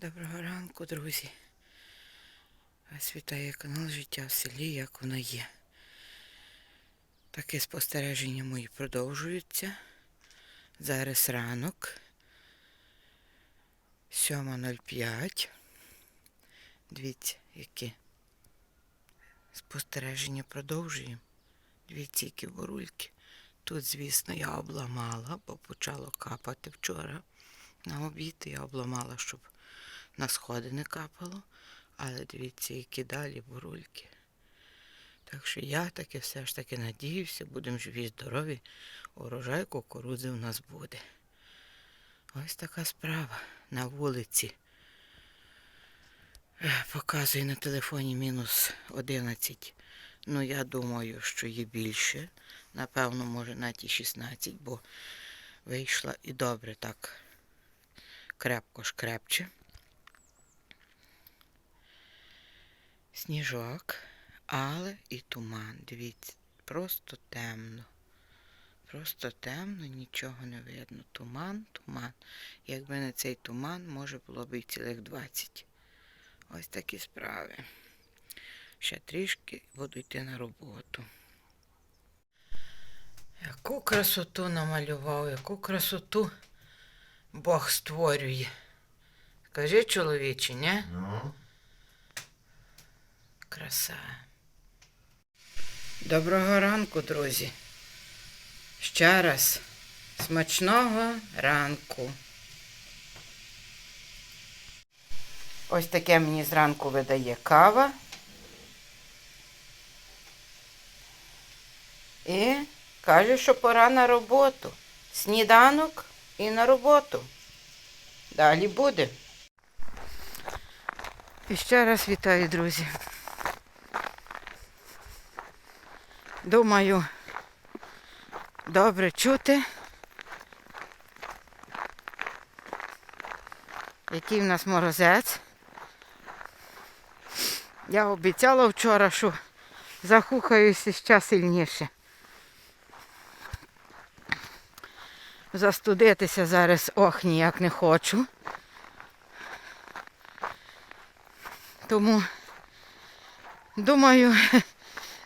Доброго ранку, друзі. Вас вітає канал Життя в селі, як воно є. Таке спостереження мої продовжуються. Зараз ранок. 7.05. Дивіться, які спостереження продовжуємо. Дивіться, які бурульки. Тут, звісно, я обламала, бо почало капати вчора. На обід я обламала, щоб на сходи не капало. Але дивіться, які далі бурульки. Так що я таки все ж таки надіюся, будемо живі, здорові, урожай кукурудзи в нас буде. Ось така справа на вулиці. Е, Показує на телефоні мінус 11. Ну, я думаю, що є більше. Напевно, може навіть і 16, бо вийшла і добре так крепко шкрепче. Сніжок, але і туман. Дивіться, просто темно. Просто темно, нічого не видно. Туман, туман. Якби не цей туман, може було б і цілих 20. Ось такі справи. Ще трішки буду йти на роботу. Яку красоту намалював, яку красоту Бог створює. Скажи, чоловіче, не? Ну, Краса. Доброго ранку, друзі. Ще раз смачного ранку. Ось таке мені зранку видає кава. І каже, що пора на роботу. Сніданок і на роботу. Далі буде. І ще раз вітаю, друзі. Думаю, добре чути, який в нас морозець. Я обіцяла вчора, що захухаюся ще сильніше. Застудитися зараз ох ніяк не хочу. Тому думаю,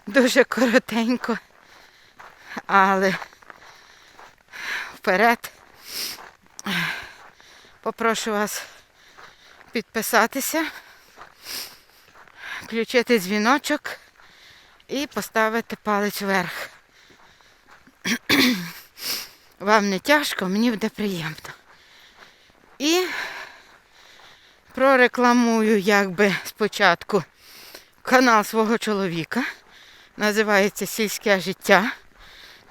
дуже коротенько, але вперед попрошу вас підписатися, включити дзвіночок і поставити палець вверх. Вам не тяжко, мені буде приємно. І прорекламую якби спочатку канал свого чоловіка. Називається Сільське життя.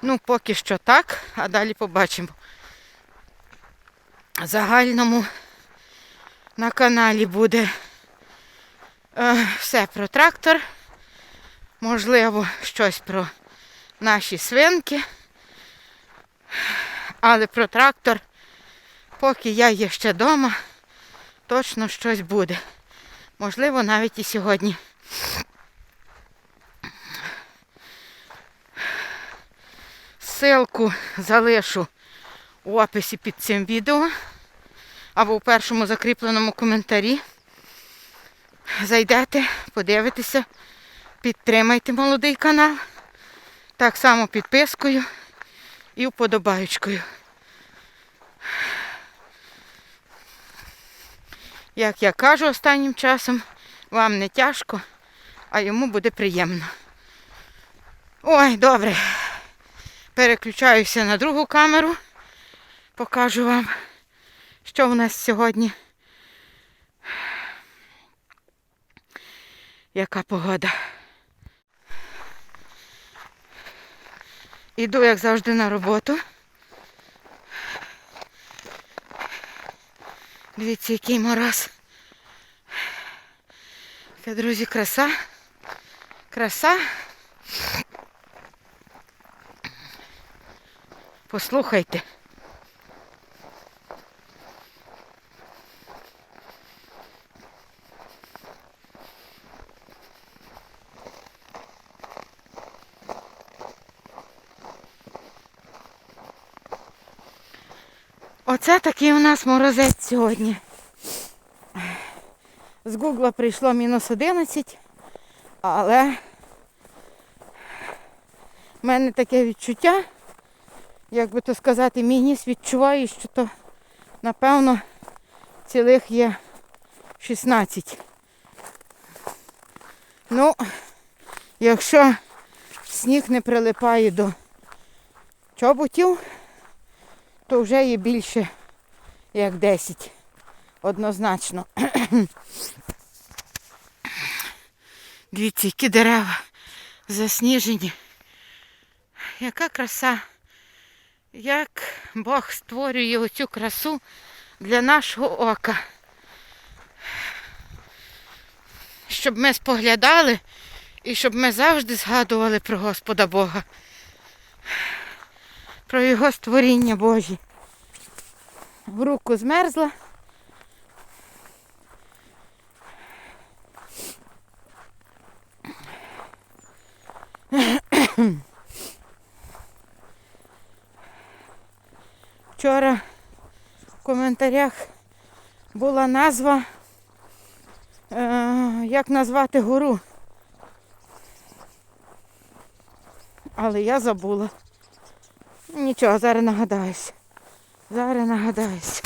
Ну, поки що так, а далі побачимо. Загальному на каналі буде е, все про трактор. Можливо, щось про наші свинки. Але про трактор, поки я є ще вдома, точно щось буде. Можливо, навіть і сьогодні. Ссылку залишу у описі під цим відео або в першому закріпленому коментарі. Зайдете, подивитеся, підтримайте молодий канал. Так само підпискою і вподобаючкою. Як я кажу останнім часом, вам не тяжко, а йому буде приємно. Ой, добре. Переключаюся на другу камеру. Покажу вам, що в нас сьогодні. Яка погода. Іду, як завжди, на роботу. Дивіться, який мороз. Така, друзі, краса. Краса. Послухайте. Оце такий у нас морозець сьогодні. З Гугла прийшло мінус 11, але в мене таке відчуття, як би то сказати, мій ніс відчуває, що то, напевно, цілих є 16. Ну, якщо сніг не прилипає до чоботів, то вже є більше як 10. Однозначно. Дивіться, які дерева засніжені. Яка краса. Як Бог створює оцю красу для нашого ока. Щоб ми споглядали і щоб ми завжди згадували про Господа Бога, про Його створіння Божі. В руку змерзла. Вчора в коментарях була назва, е, як назвати гору. Але я забула. Нічого, зараз нагадаюсь. Зараз нагадаюсь.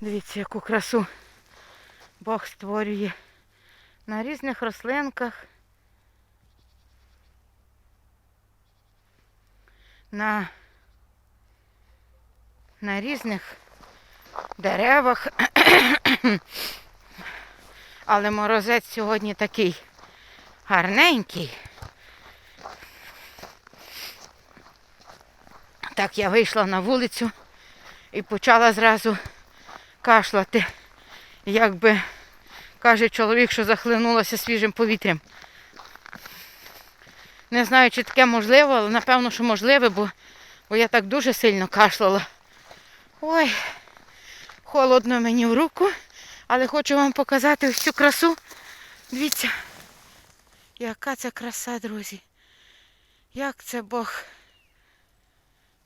Дивіться, яку красу Бог створює на різних рослинках. На, на різних деревах. Але морозець сьогодні такий гарненький. Так я вийшла на вулицю і почала зразу кашляти. Якби каже чоловік, що захлинулася свіжим повітрям. Не знаю, чи таке можливо, але напевно, що можливе, бо, бо я так дуже сильно кашляла. Ой, холодно мені в руку, але хочу вам показати цю красу. Дивіться, яка це краса, друзі. Як це Бог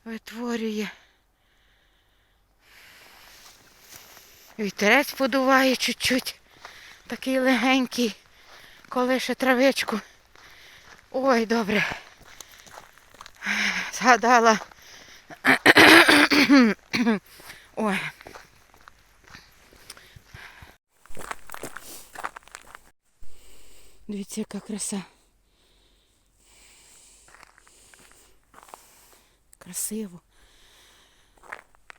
витворює. Вітерець подуває чуть-чуть. Такий легенький, колише травичку. Ой, добре. Згадала. Ой. Дивіться, яка краса. Красиво.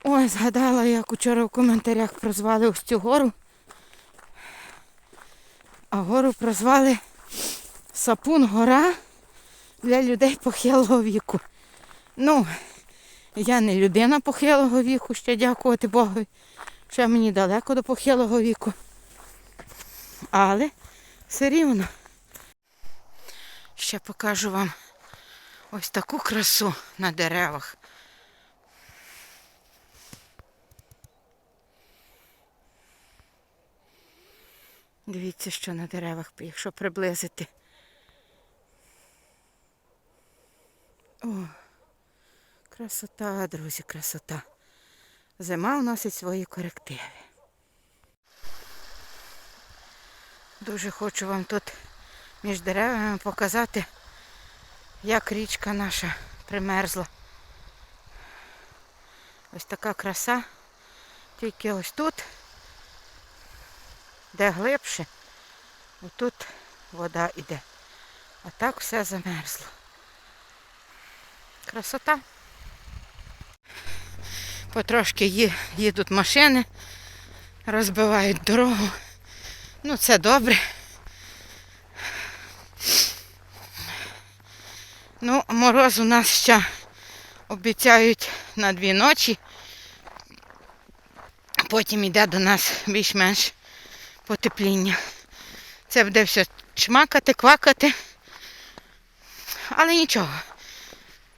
Ой, згадала, як учора в коментарях прозвали ось цю гору. А гору прозвали Сапун гора для людей похилого віку. Ну, я не людина похилого віку, ще дякувати Богу. Ще мені далеко до похилого віку. Але все рівно. Ще покажу вам ось таку красу на деревах. Дивіться, що на деревах, якщо приблизити. О, красота, друзі, красота. Зима вносить свої корективи. Дуже хочу вам тут між деревами показати, як річка наша примерзла. Ось така краса. Тільки ось тут, де глибше, отут вода йде. А так все замерзло. Красота. Потрошки їдуть машини, розбивають дорогу. Ну, це добре. Ну, мороз у нас ще обіцяють на дві ночі. Потім йде до нас більш-менш потепління. Це буде все чмакати, квакати. Але нічого.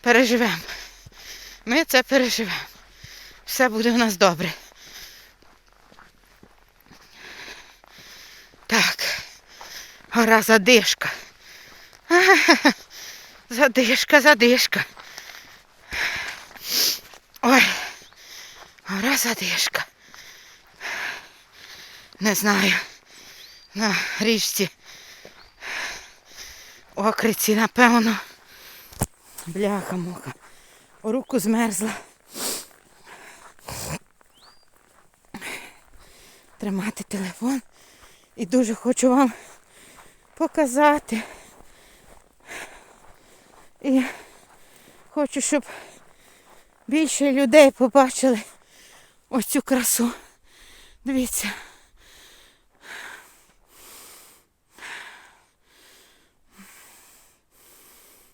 Переживемо. Ми це переживемо. Все буде у нас добре. Так. Гора задишка. Задишка, задишка. Ой. Гора задишка. не знаю, на річці окриці, напевно. Бляха муха. Руку змерзла. Тримати телефон. І дуже хочу вам показати. І хочу, щоб більше людей побачили ось цю красу. Дивіться.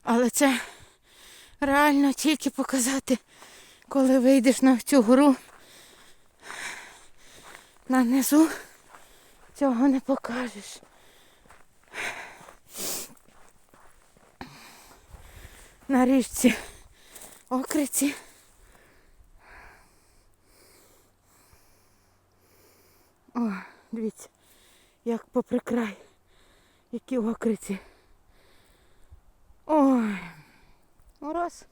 Але це реально тільки показати, коли вийдеш на цю гору. На низу цього не покажеш. На річці окриці. О, дивіться, як попри край, які окриці. Ой, мороз.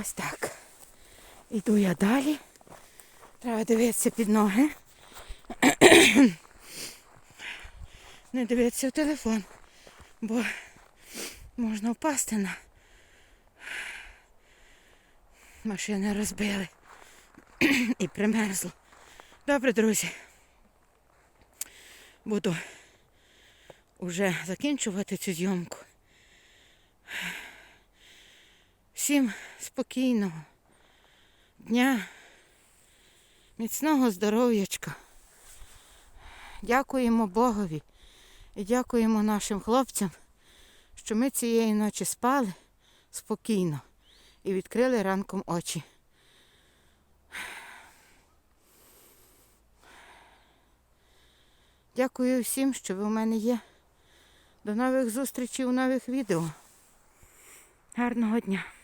Ось так. Іду я далі. Треба дивитися під ноги. Не дивитися в телефон, бо можна впасти на машини розбили і примерзло. Добре, друзі. Буду вже закінчувати цю зйомку. Всім спокійного дня, міцного здоров'ячка. Дякуємо Богові і дякуємо нашим хлопцям, що ми цієї ночі спали спокійно і відкрили ранком очі. Дякую всім, що ви у мене є. До нових зустрічей у нових відео. Гарного дня!